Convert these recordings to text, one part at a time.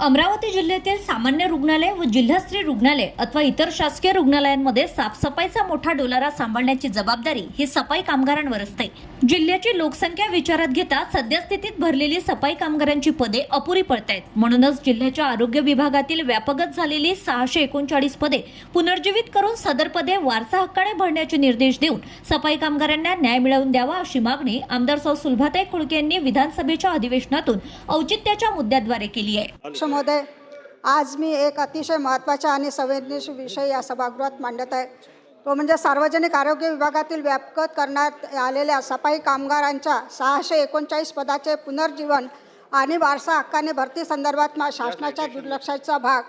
अमरावती जिल्ह्यातील सामान्य रुग्णालय व जिल्हास्तरीय रुग्णालय अथवा इतर शासकीय रुग्णालयांमध्ये साफसफाईचा मोठा डोलारा सांभाळण्याची जबाबदारी ही सफाई कामगारांवर असते. जिल्ह्याची लोकसंख्या विचारात घेता सद्यस्थितीत भरलेली सफाई कामगारांची पदे अपुरी पडतायत. म्हणूनच जिल्ह्याच्या आरोग्य विभागातील व्यापकच झालेली सहाशे एकोणचाळीस पदे पुनर्जीवित करून सदर पदे वारसा हक्काने भरण्याचे निर्देश देऊन सफाई कामगारांना न्याय मिळवून द्यावा अशी मागणी आमदार सौ सुलभाताई खुळके यांनी विधानसभेच्या अधिवेशनातून औचित्याच्या मुद्द्याद्वारे केली आहे. महोदय आज मी एक अतिशय महत्त्वाचा आणि संवेदनशील विषय या सभागृहात मांडत आहे. तो म्हणजे सार्वजनिक आरोग्य विभागातील व्यापकत करण्यात आलेल्या सफाई कामगारांच्या सहाशे एकोणचाळीस पदाचे पुनर्जीवन आणि वारसा हक्काने भरती संदर्भात मा शासनाच्या दुर्लक्षाचा भाग.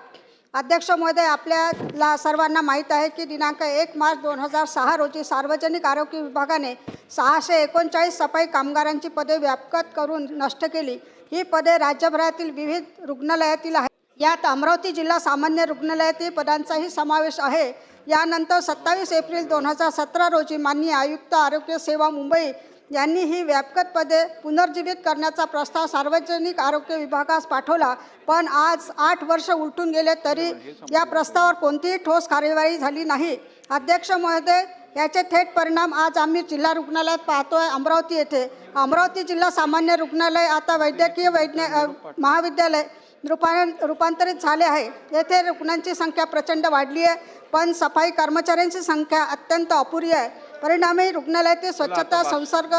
अध्यक्ष महोदय आपल्याला सर्वांना माहीत आहे की दिनांक एक मार्च दोन हजार सहा रोजी सार्वजनिक आरोग्य विभागाने सहाशे एकोणचाळीस सफाई कामगारांची पदे व्यापकत करून नष्ट केली. ही पदे राज्यभरातील विविध रुग्णालयातील आहेत. यात अमरावती जिल्हा सामान्य रुग्णालयातील पदांचाही समावेश आहे. यानंतर सत्तावीस एप्रिल दोन हजार सतरा रोजी माननीय आयुक्त आरोग्य सेवा मुंबई यांनी ही व्यापकत पदे पुनर्जीवित करण्याचा प्रस्ताव सार्वजनिक आरोग्य विभागास पाठवला. पण आज आठ वर्ष उलटून गेले तरी या प्रस्तावावर कोणतीही ठोस कार्यवाही झाली नाही. अध्यक्ष महोदय याचे थेट परिणाम आज आम्ही जिल्हा रुग्णालयात पाहतोय अमरावती येथे. अमरावती जिल्हा सामान्य रुग्णालय आता वैद्यकीय वैज्ञा महाविद्यालय रूपान रूपांतरित झाले आहे. येथे रुग्णांची संख्या प्रचंड वाढली आहे पण सफाई कर्मचाऱ्यांची संख्या अत्यंत अपुरी आहे. परिणामी रुग्णालयातील स्वच्छता संसर्ग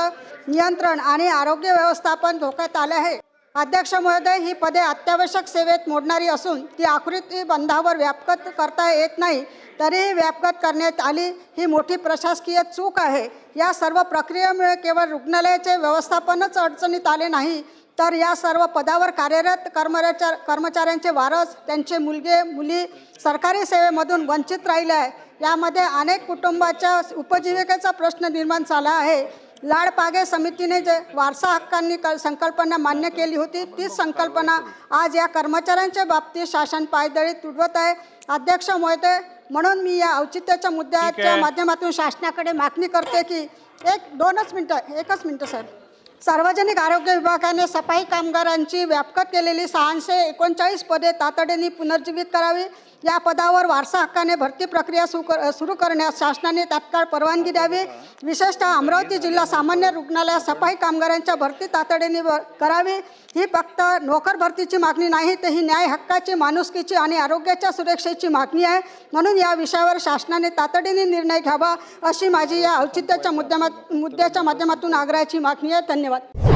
नियंत्रण आणि आरोग्य व्यवस्थापन धोक्यात आले आहे. अध्यक्ष महोदय ही पदे अत्यावश्यक सेवेत मोडणारी असून ती आकृती बंधावर व्यापकत करता येत नाही तरीही व्यापकत करण्यात आली ही मोठी प्रशासकीय चूक आहे. या सर्व प्रक्रियेमुळे केवळ रुग्णालयाचे व्यवस्थापनच अडचणीत आले नाही तर या सर्व पदावर कार्यरत कर्मचार कर्मचाऱ्यांचे वारस त्यांचे मुलगे मुली सरकारी सेवेमधून वंचित राहिले आहे. यामध्ये अनेक कुटुंबाच्या उपजीविकेचा प्रश्न निर्माण झाला आहे. लाडपागे समितीने जे वारसा हक्कांनी क संकल्पना मान्य केली होती तीच संकल्पना आज या कर्मचाऱ्यांच्या बाबतीत शासन पायदळी तुडवत आहे. अध्यक्ष महोदय म्हणून मी या औचित्याच्या मुद्द्याच्या माध्यमातून शासनाकडे मागणी करते की एक दोनच मिनटं एकच मिनटं सर. सार्वजनिक आरोग्य विभागाने सफाई कामगारांची व्यापकत केलेली सहाशे एकोणचाळीस पदे तातडीने पुनर्जीवित करावी. या पदावर वारसा हक्काने भरती प्रक्रिया सुरू कर सुरू करण्यास शासनाने तात्काळ परवानगी द्यावी. विशेषतः अमरावती जिल्हा सामान्य रुग्णालयात सफाई कामगारांच्या भरती तातडीने व- करावी. ही फक्त नोकर भरतीची मागणी नाही तर ही न्याय हक्काची माणुसकीची आणि आरोग्याच्या सुरक्षेची मागणी आहे. म्हणून या विषयावर शासनाने तातडीने निर्णय घ्यावा अशी माझी या औचित्याच्या मुद्द्यामा मुद्द्याच्या माध्यमातून आग्रहाची मागणी आहे. धन्यवाद. धन्यवाद